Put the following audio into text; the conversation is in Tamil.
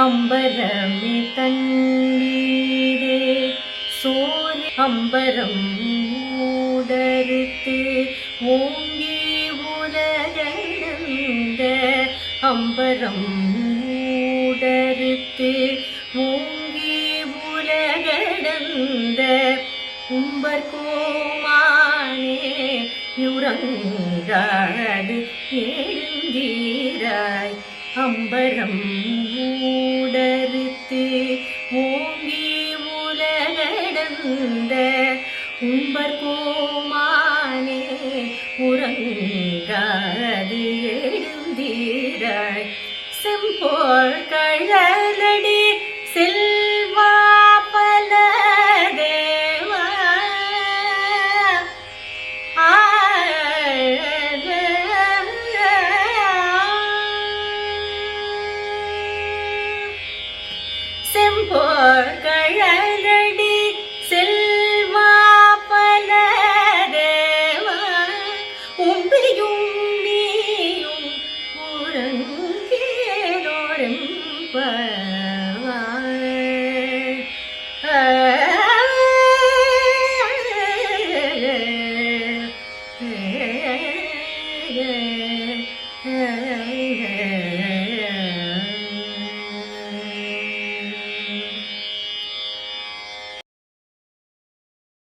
அம்பரமே தண்ணீரே சோறு அம்பரம் மூடறுத்து ஓங்கி உலகளந்த அம்பரம் மூடறுத்து ஓங்கி உலகளந்த உம்பர் கோமானே யுரங்காடு எழுந்தீராய். அம்பரம் உம்பர் கோமானே உறங்காது எழுந்தீராய். செம்போர் கழலடி செல்வா பல தேவா செம்போர் கழல Yeah.